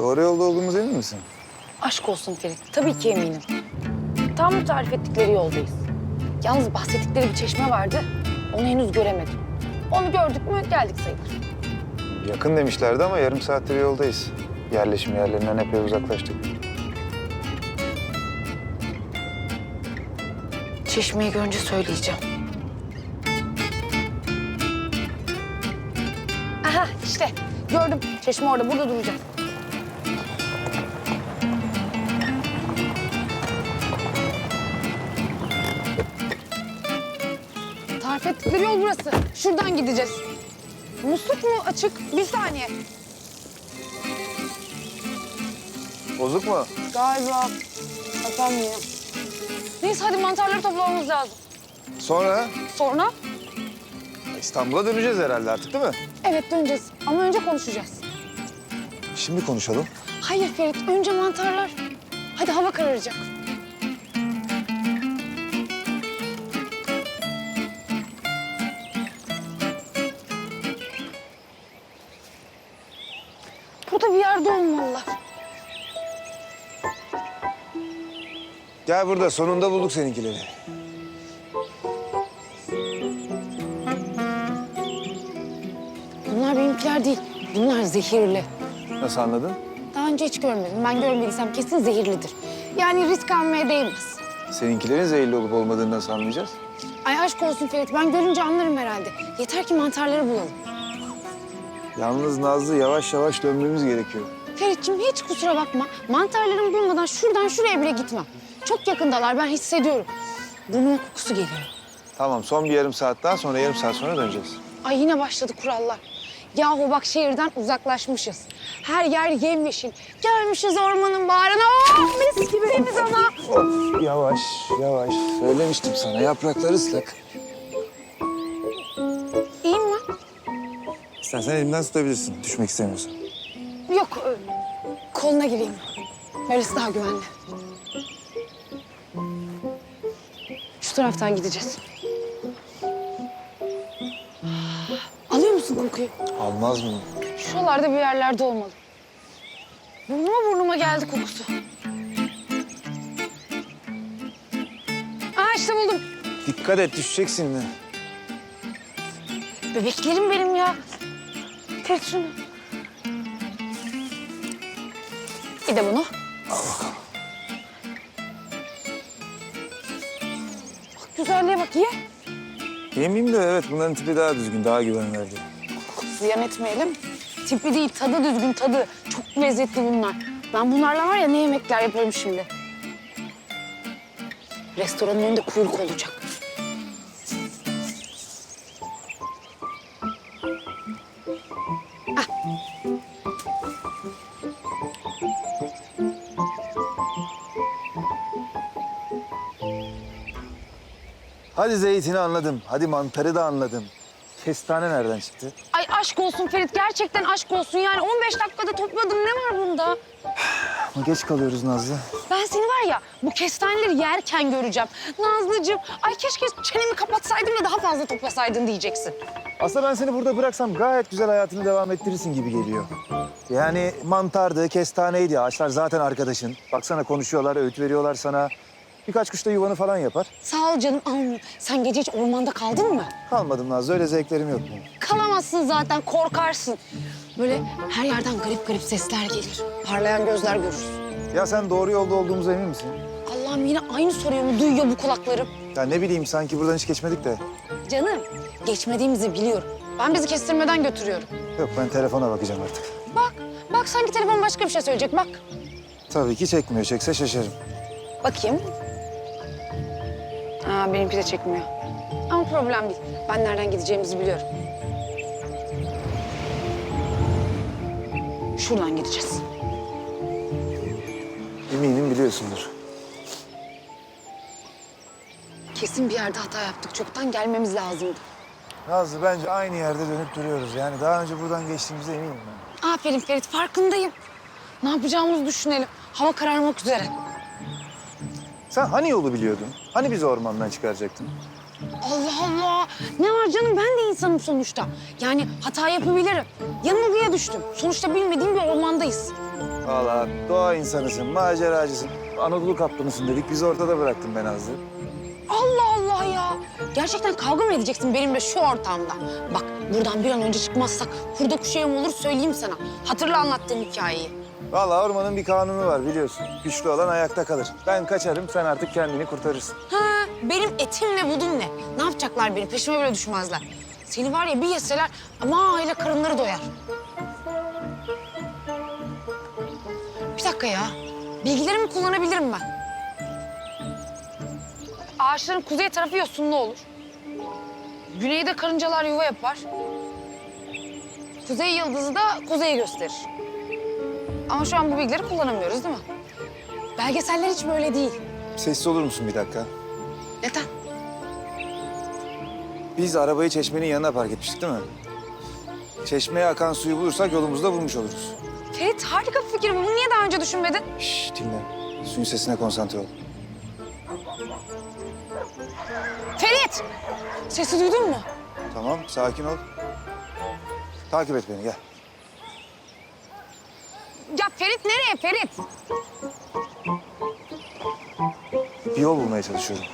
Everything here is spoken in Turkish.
Doğru yolda olduğumuz emin misin? Aşk olsun Ferit. Tabii ki eminim. Tam tarif ettikleri yoldayız. Yalnız bahsettikleri bir çeşme vardı. Onu henüz göremedim. Onu gördük mü geldik sayılır. Yakın demişlerdi ama yarım saattir yoldayız. Yerleşim yerlerinden epey uzaklaştık. Çeşmeyi görünce söyleyeceğim. Aha işte gördüm. Çeşme orada. Burada duracak. Tarif ettikleri yol burası. Şuradan gideceğiz. Musluk mu açık? Bir saniye. Bozuk mu? Galiba. Kapanmıyor. Neyse hadi mantarları toplamamız lazım. Sonra Sonra? İstanbul'a döneceğiz herhalde artık değil mi? Evet döneceğiz ama önce konuşacağız. Şimdi konuşalım. Hayır Ferit, önce mantarlar. Hadi hava kararacak. Burada bir yerde olmalılar. Gel burada sonunda bulduk seninkileri. Bunlar benimkiler değil, bunlar zehirli. Nasıl anladın? Daha önce hiç görmedim. Ben görmediysem kesin zehirlidir. Yani risk almaya değmez. Seninkilerin zehirli olup olmadığını nasıl anlayacağız? Ay aşk olsun Ferit, ben görünce anlarım herhalde. Yeter ki mantarları bulalım. Yalnız Nazlı yavaş yavaş dönmemiz gerekiyor. Ferit'ciğim hiç kusura bakma. Mantarlarımı bulmadan şuradan şuraya bile gitmem. Çok yakındalar, ben hissediyorum. Burnuma kokusu geliyor. Tamam son bir yarım saat daha sonra yarım saat sonra döneceğiz. Ay yine başladı kurallar. Yahu bak şehirden uzaklaşmışız. Her yer yemyeşil. Gelmişiz ormanın bağrına. Oh, mis gibi temiz ana. Of yavaş yavaş. Söylemiştim sana yapraklar ıslak. İstersen elimden tutabilirsin düşmek istemiyorsan. Yok, ö, koluna gireyim. Böylesi daha güvenli. Şu taraftan gideceğiz. Alıyor musun kokuyu? Almaz mı? Şuralarda bir yerlerde olmalı. Burnuma burnuma geldi kokusu. Aa işte buldum. Dikkat et düşeceksin de. Bebeklerim benim ya. Tut şunu. Bir de bunu. Bak güzelliğe bak ye. Yemeyeyim de evet bunların tipi daha düzgün, daha güven verdi. Ziyan etmeyelim. Tipi değil, tadı düzgün tadı. Çok lezzetli bunlar. Ben bunlarla var ya ne yemekler yaparım şimdi. Restoranın önünde kuyruk olacak. Hadi zeytini anladım, hadi mantarı da anladım. Kestane nereden çıktı? Ay aşk olsun Ferit, gerçekten aşk olsun. Yani 15 dakikada topladım. Ne var bunda? Ama geç kalıyoruz Nazlı. Ben seni var ya bu kestaneleri yerken göreceğim. Nazlıcığım, ay keşke çenemi kapatsaydım da daha fazla toplasaydın diyeceksin. Aslında ben seni burada bıraksam gayet güzel hayatını devam ettirirsin gibi geliyor. Yani mantardı, kestaneydi. Ağaçlar zaten arkadaşın. Baksana konuşuyorlar, öğüt veriyorlar sana. Birkaç kuş da yuvanı falan yapar. Sağ ol canım, almıyor. Sen gece hiç ormanda kaldın mı? Kalmadım Nazlı, öyle zevklerim yok benim. Kalamazsın zaten, korkarsın. Böyle her yerden garip garip sesler gelir. Parlayan gözler görürsün. Ya sen doğru yolda olduğumuza emin misin? Allah'ım yine aynı soruyu mu duyuyor bu kulaklarım? Ya ne bileyim sanki buradan hiç geçmedik de. Canım, geçmediğimizi biliyorum. Ben bizi kestirmeden götürüyorum. Yok ben telefona bakacağım artık. Bak, bak sanki telefon başka bir şey söyleyecek, bak. Tabii ki çekmiyor. Çekse şaşarım. Bakayım. Aa, benimki de çekmiyor. Ama problem değil. Ben nereden gideceğimizi biliyorum. Şuradan gideceğiz. Eminim biliyorsundur. Kesin bir yerde hata yaptık. Çoktan gelmemiz lazımdı. Nazlı bence aynı yerde dönüp duruyoruz. Yani daha önce buradan geçtiğimize eminim ben. Aferin Ferit, farkındayım. Ne yapacağımızı düşünelim. Hava kararmak üzere. Sen hani yolu biliyordun? Hani bizi ormandan çıkaracaktın? Allah Allah! Ne var canım? Ben de insanım sonuçta. Yani hata yapabilirim. Yanılgıya düş görmüştüm. Sonuçta bilmediğim bir ormandayız. Valla doğa insanısın, maceracısın. Anadolu kaplanısın dedik. Bizi ortada bıraktın ben Nazlı. Allah Allah ya. Gerçekten kavga mı edeceksin benimle şu ortamda? Bak buradan bir an önce çıkmazsak hurda kuşu yem olur söyleyeyim sana. Hatırla anlattığım hikayeyi. Valla ormanın bir kanunu var biliyorsun. Güçlü olan ayakta kalır. Ben kaçarım, sen artık kendini kurtarırsın. Ha, benim etimle budum ne? Ne yapacaklar beni? Peşime bile düşmezler. Seni var ya bir yeseler ama aile karınları doyar. Bir dakika ya. Bilgilerimi kullanabilirim ben. Ağaçların kuzey tarafı yosunlu olur. Güneyde karıncalar yuva yapar. Kuzey yıldızı da kuzeyi gösterir. Ama şu an bu bilgileri kullanamıyoruz değil mi? Belgeseller hiç böyle değil. Sessiz olur musun bir dakika? Neden? Biz arabayı çeşmenin yanına park etmiştik değil mi? Çeşmeye akan suyu bulursak yolumuzda bulmuş oluruz. Ferit harika bir fikir bu. Bunu niye daha önce düşünmedin? Şşş dinle. Suyun sesine konsantre ol. Ferit! Sesi duydun mu? Tamam, sakin ol. Takip et beni, gel. Ya Ferit nereye Ferit? Bir yol bulmaya çalışıyorum.